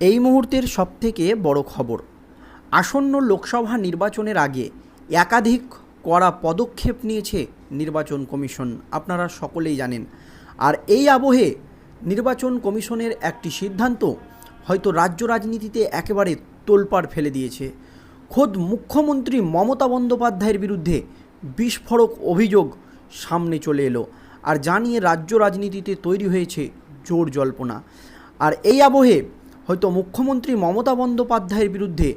এই মুহূর্তের সবথেকে বড় খবর। আসন্ন লোকসভা নির্বাচনের আগে একাধিক কড়া পদক্ষেপ নিয়েছে নির্বাচন কমিশন, আপনারা সকলেই জানেন। আর এই আবহে নির্বাচন কমিশনের একটি সিদ্ধান্ত হয়তো রাজ্য রাজনীতিতে একেবারে তোলপাড় ফেলে দিয়েছে। খোদ মুখ্যমন্ত্রী মমতা বন্দ্যোপাধ্যায়ের বিরুদ্ধে বিস্ফোরক অভিযোগ সামনে চলে এলো আর জানিয়ে রাজ্য রাজনীতিতে তৈরি হয়েছে জোর জল্পনা। আর এই আবহে হয়তো মুখ্যমন্ত্রী মমতা বন্দ্যোপাধ্যায়ের বিরুদ্ধে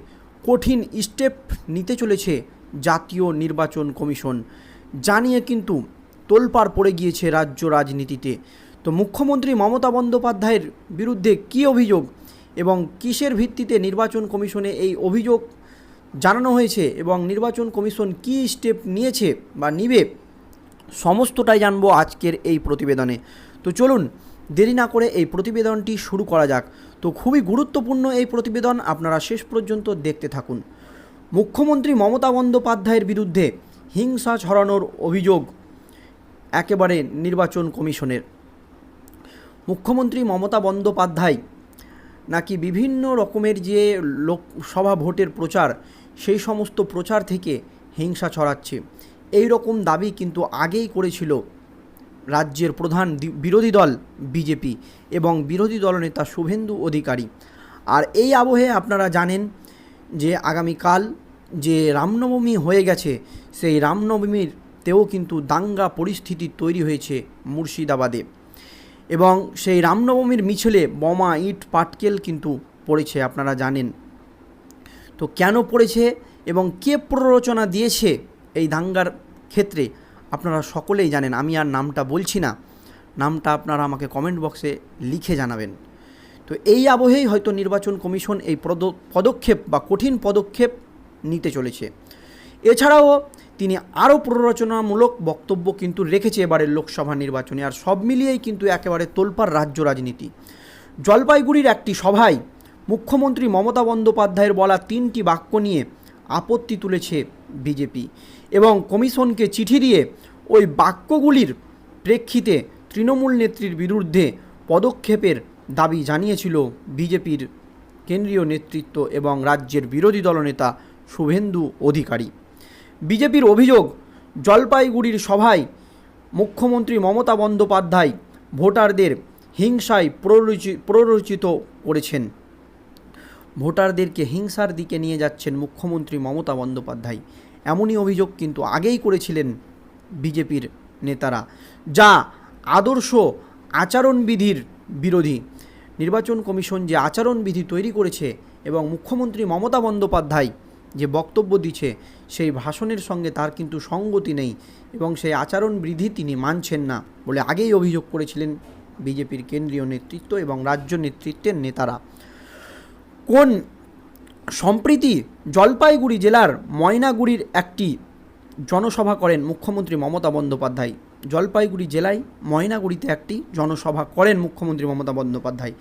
কঠিন স্টেপ নিতে চলেছে জাতীয় নির্বাচন কমিশন। জানিয়ে কিন্তু তোলপাড় পড়ে গিয়েছে রাজ্য রাজনীতিতে। তো মুখ্যমন্ত্রী মমতা বন্দ্যোপাধ্যায়ের বিরুদ্ধে কী অভিযোগ এবং কিসের ভিত্তিতে নির্বাচন কমিশনে এই অভিযোগ জানানো হয়েছে এবং নির্বাচন কমিশন কী স্টেপ নিয়েছে বা নিবে, সমস্তটাই জানব আজকের এই প্রতিবেদনে। তো চলুন, দেরি না করে এই প্রতিবেদনটি শুরু করা যাক। তো খুবই গুরুত্বপূর্ণ এই প্রতিবেদন আপনারা শেষ পর্যন্ত দেখতে থাকুন। মুখ্যমন্ত্রী মমতা বন্দ্যোপাধ্যায়ের বিরুদ্ধে হিংসা ছড়ানোর অভিযোগ একেবারে নির্বাচন কমিশনের। মুখ্যমন্ত্রী মমতা বন্দ্যোপাধ্যায় নাকি বিভিন্ন রকমের যে লোকসভা ভোটের প্রচার, সেই সমস্ত প্রচার থেকে হিংসা ছড়াচ্ছে। এই রকম দাবি কিন্তু আগেই করেছিল রাজ্যের প্রধান বিরোধী দল বিজেপি এবং বিরোধী দলনেতা শুভেন্দু অধিকারী। আর এই আবহে আপনারা জানেন যে আগামীকাল যে রামনবমী হয়ে গেছে, সেই রামনবমীরতেও কিন্তু দাঙ্গা পরিস্থিতি তৈরি হয়েছে মুর্শিদাবাদে। এবং সেই রামনবমীর মিছিলে বোমা, ইট, পাটকেল কিন্তু পড়েছে, আপনারা জানেন। তো কেন পড়েছে এবং কে প্ররোচনা দিয়েছে এই দাঙ্গার ক্ষেত্রে? আপনারা সকলেই জানেন, আমি আর নামটা বলছি না। নামটা আপনারা আমাকে কমেন্ট বক্সে লিখে জানাবেন। তো এই আবহেই হয়তো নির্বাচন কমিশন এই পদ- পদক্ষেপ বা কঠিন পদক্ষেপ নিতে চলেছে। এছাড়াও তিনি আরও প্ররোচনামূলক বক্তব্য কিন্তু রেখেছে এবারের লোকসভা নির্বাচনে, আর সব মিলিয়েই কিন্তু একেবারে তোলপাড় রাজ্য রাজনীতি। জলপাইগুড়ির একটি সভায় মুখ্যমন্ত্রী মমতা বন্দ্যোপাধ্যায়ের বলা তিনটি বাক্য নিয়ে আপত্তি তুলেছে বিজেপি এবং কমিশনকে চিঠি দিয়ে ওই বাক্যগুলির প্রেক্ষিতে তৃণমূল নেত্রীর বিরুদ্ধে পদক্ষেপের দাবি জানিয়েছিল বিজেপির কেন্দ্রীয় নেতৃত্ব এবং রাজ্যের বিরোধী দলনেতা শুভেন্দু অধিকারী। বিজেপির অভিযোগ, জলপাইগুড়ির সভায় মুখ্যমন্ত্রী মমতা বন্দ্যোপাধ্যায় ভোটারদের হিংসায় প্ররোচি, প্ররোচিত করেছেন। ভোটারদেরকে হিংসার দিকে নিয়ে যাচ্ছেন মুখ্যমন্ত্রী মমতা বন্দ্যোপাধ্যায়। এমনই অভিযোগ কিন্তু আগেই করেছিলেন বিজেপির নেতারা, যা আদর্শ আচরণবিধির বিরোধী। নির্বাচন কমিশন যে আচরণবিধি তৈরি করেছে এবং মুখ্যমন্ত্রী মমতা বন্দ্যোপাধ্যায় যে বক্তব্য দিচ্ছে, সেই ভাষণের সঙ্গে তার কিন্তু সঙ্গতি নেই এবং সেই আচরণবিধি তিনি মানছেন না বলে আগেই অভিযোগ করেছিলেন বিজেপির কেন্দ্রীয় নেতৃত্ব এবং রাজ্য নেতৃত্বের নেতারা। কোন সম্প্রীতি জলপাইগুড়ি জেলার ময়নাগুড়ির একটি জনসভা করেন মুখ্যমন্ত্রী মমতা বন্দ্যোপাধ্যায়। জলপাইগুড়ি জেলায় ময়নাগুড়িতে একটি জনসভা করেন মুখ্যমন্ত্রী মমতা বন্দ্যোপাধ্যায়।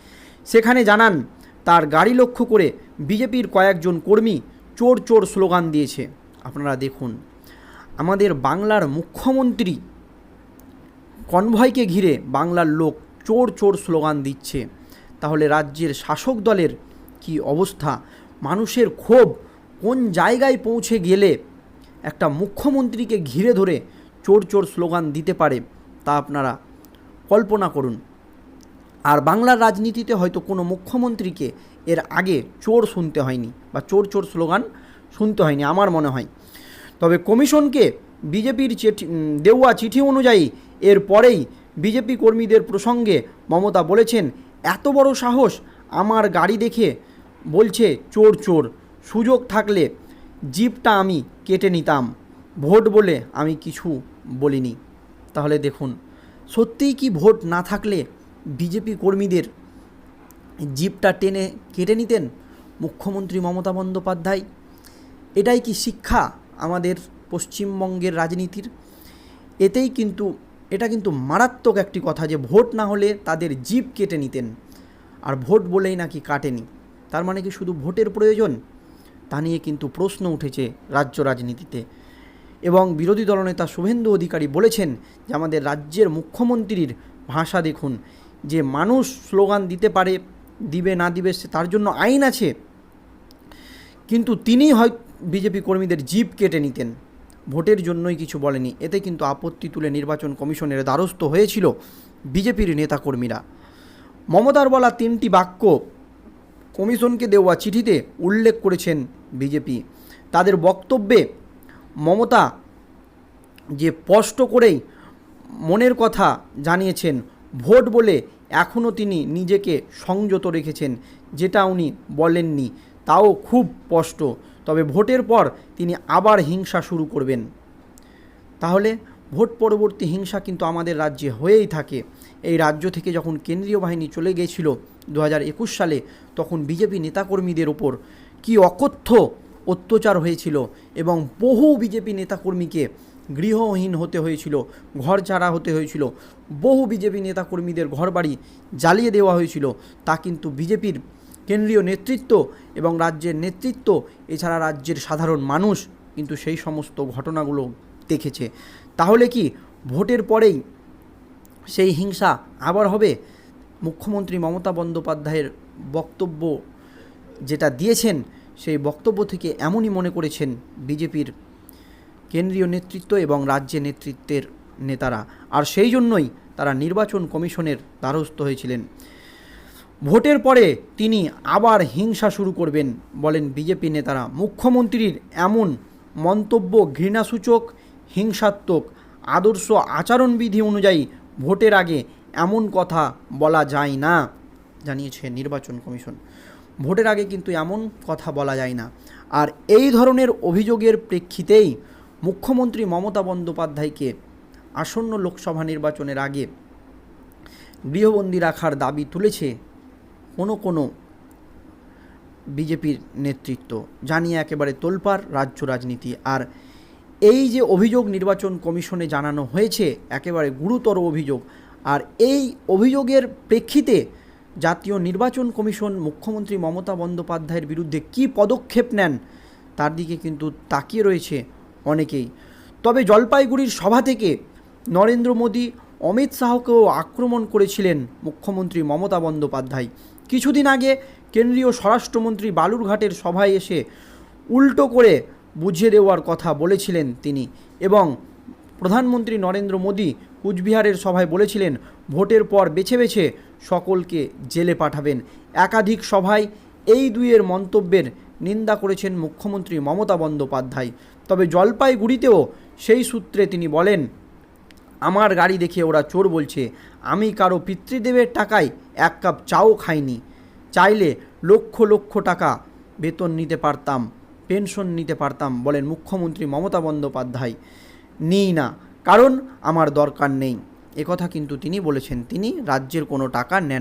সেখানে জানান, তার গাড়ি লক্ষ্য করে বিজেপির কয়েকজন কর্মী চোর চোর স্লোগান দিয়েছে। আপনারা দেখুন, আমাদের বাংলার মুখ্যমন্ত্রী কনভয়কে ঘিরে বাংলার লোক চোর চোর স্লোগান দিচ্ছে। তাহলে রাজ্যের শাসক দলের কি অবস্থা? মানুষের ক্ষোভ কোন জায়গায় পৌঁছে গেলে একটা মুখ্যমন্ত্রীকে ঘিরে ধরে চোর চোর স্লোগান দিতে পারে তা আপনারা কল্পনা করুন। আর বাংলার রাজনীতিতে হয়তো কোনো মুখ্যমন্ত্রীকে এর আগে চোর শুনতে হয়নি বা চোর চোর স্লোগান শুনতে হয়নি আমার মনে হয়। তবে কমিশনকে বিজেপির চিঠি দেওয়া চিঠি অনুযায়ী এর পরেই বিজেপি কর্মীদের প্রসঙ্গে মমতা বলেছেন, এত বড় সাহস আমার গাড়ি দেখে বলছে, চোর চোর, সুযোগ থাকলে জিপটা আমি কেটে নিতাম। ভোট বলে আমি কিছু বলিনি। তাহলে দেখুন, সত্যিই কি ভোট না থাকলে বিজেপি কর্মীদের জিপটা টেনে কেটে নিতেন মুখ্যমন্ত্রী মমতা বন্দ্যোপাধ্যায়? এটাই কি শিক্ষা আমাদের পশ্চিমবঙ্গের রাজনীতির? এতেই কিন্তু, এটা কিন্তু মারাত্মক একটি কথা যে ভোট না হলে তাদের জিপ কেটে নিতেন। আর ভোট বলেই নাকি কাটেনি। তার মানে কি শুধু ভোটের প্রয়োজন? তা নিয়ে কিন্তু প্রশ্ন উঠেছে রাজ্য রাজনীতিতে। এবং বিরোধী দলনেতা শুভেন্দু অধিকারী বলেছেন যে আমাদের রাজ্যের মুখ্যমন্ত্রীর ভাষা দেখুন, যে মানুষ স্লোগান দিতে পারে, দিবে না দিবে সে তার জন্য আইন আছে। কিন্তু তিনি হয় বিজেপি কর্মীদের জিপ কেটে নিতেন। ভোটের জন্যই কিছু বলেনি। এতে কিন্তু আপত্তি তুলে নির্বাচন কমিশনের দ্বারস্থ হয়েছিল বিজেপির নেতাকর্মীরা। মমতার বলা তিনটি বাক্য কমিশনকে দেওয়া চিঠিতে উল্লেখ করেছেন বিজেপি। তাদের বক্তব্যে মমতা যে স্পষ্ট করেই মনের কথা জানিয়েছেন, ভোট বলে এখনও তিনি নিজেকে সংযত রেখেছেন, যেটা উনি বলেননি, তাও খুব স্পষ্ট। তবে ভোটের পর তিনি আবার হিংসা শুরু করবেন। তাহলে ভোট পরবর্তী হিংসা কিন্তু আমাদের রাজ্যে হয়েই থাকে। এই রাজ্য থেকে যখন কেন্দ্রীয় বাহিনী চলে গিয়েছিল দু একুশ সালে, তখন বিজেপি নেতাকর্মীদের ওপর কি অকথ্য অত্যাচার হয়েছিল এবং বহু বিজেপি নেতাকর্মীকে গৃহহীন হতে হয়েছিল ঘর ছাড়া হতে হয়েছিল, বহু বিজেপি নেতাকর্মীদের ঘরবাড়ি জ্বালিয়ে দেওয়া হয়েছিল, তা কিন্তু বিজেপির কেন্দ্রীয় নেতৃত্ব এবং রাজ্যের নেতৃত্ব, এছাড়া রাজ্যের সাধারণ মানুষ কিন্তু সেই সমস্ত ঘটনাগুলো দেখেছে। তাহলে কি ভোটের পরেই সেই হিংসা আবার হবে? মুখ্যমন্ত্রী মমতা বন্দ্যোপাধ্যায়ের বক্তব্য যেটা দিয়েছেন, সেই বক্তব্য থেকে এমনই মনে করেছেন বিজেপির কেন্দ্রীয় নেতৃত্ব এবং রাজ্য নেতৃত্বের নেতারা। আর সেই জন্যই তারা নির্বাচন কমিশনের দ্বারস্থ হয়েছিলেন। ভোটের পরে তিনি আবার হিংসা শুরু করবেন বলেন বিজেপি নেতারা। মুখ্যমন্ত্রীর এমন মন্তব্য ঘৃণাসূচক হিংসাত্মক আদর্শ আচরণবিধি অনুযায়ী ভোটের আগে এমন কথা বলা যায় না, জানিয়েছে নির্বাচন কমিশন। ভোটের আগে কিন্তু এমন কথা বলা যায় না। আর এই ধরনের অভিযোগের প্রেক্ষিতেই মুখ্যমন্ত্রী মমতা বন্দ্যোপাধ্যায়কে আসন্ন লোকসভা নির্বাচনের আগে গৃহবন্দী রাখার দাবি তুলেছে কোনো কোনো বিজেপির নেতৃত্ব, জানিয়ে একেবারে তোলপাড় রাজ্য রাজনীতি। আর এই যে অভিযোগ নির্বাচন কমিশনে জানানো হয়েছে, একেবারে গুরুতর অভিযোগ। আর এই অভিযোগের প্রেক্ষিতে জাতীয় নির্বাচন কমিশন মুখ্যমন্ত্রী মমতা বন্দ্যোপাধ্যায়ের বিরুদ্ধে কী পদক্ষেপ নেন, তার দিকে কিন্তু তাকিয়ে রয়েছে অনেকেই। তবে জলপাইগুড়ির সভা থেকে নরেন্দ্র মোদী, অমিত শাহকেও আক্রমণ করেছিলেন মুখ্যমন্ত্রী মমতা বন্দ্যোপাধ্যায়। কিছুদিন আগে কেন্দ্রীয় স্বরাষ্ট্রমন্ত্রী বালুরঘাটের সভায় এসে উল্টো করে বুঝিয়ে দেওয়ার কথা বলেছিলেন তিনি এবং প্রধানমন্ত্রী নরেন্দ্র মোদী কুচবিহারের সভায় বলেছিলেন, ভোটের পর বেছে বেছে সকলকে জেলে পাঠাবেন। একাধিক সভায় এই দুইয়ের মন্তব্যের নিন্দা করেছেন মুখ্যমন্ত্রী মমতা বন্দ্যোপাধ্যায়। তবে জলপাইগুড়িতেও সেই সূত্রে তিনি বলেন, আমার গাড়ি দেখে ওরা চোর বলছে, আমি কারও পিতৃদেবের টাকায় এক কাপ চাও খাইনি। চাইলে লক্ষ লক্ষ টাকা বেতন নিতে পারতাম। পেনশন নিতে পারতাম, বলেন মুখ্যমন্ত্রী মমতা বন্দ্যোপাধ্যায়। নিই না, কারণ আমার দরকার নেই। একথা কিন্তু তিনি বলেছেন, তিনি রাজ্যের কোনো টাকা নেন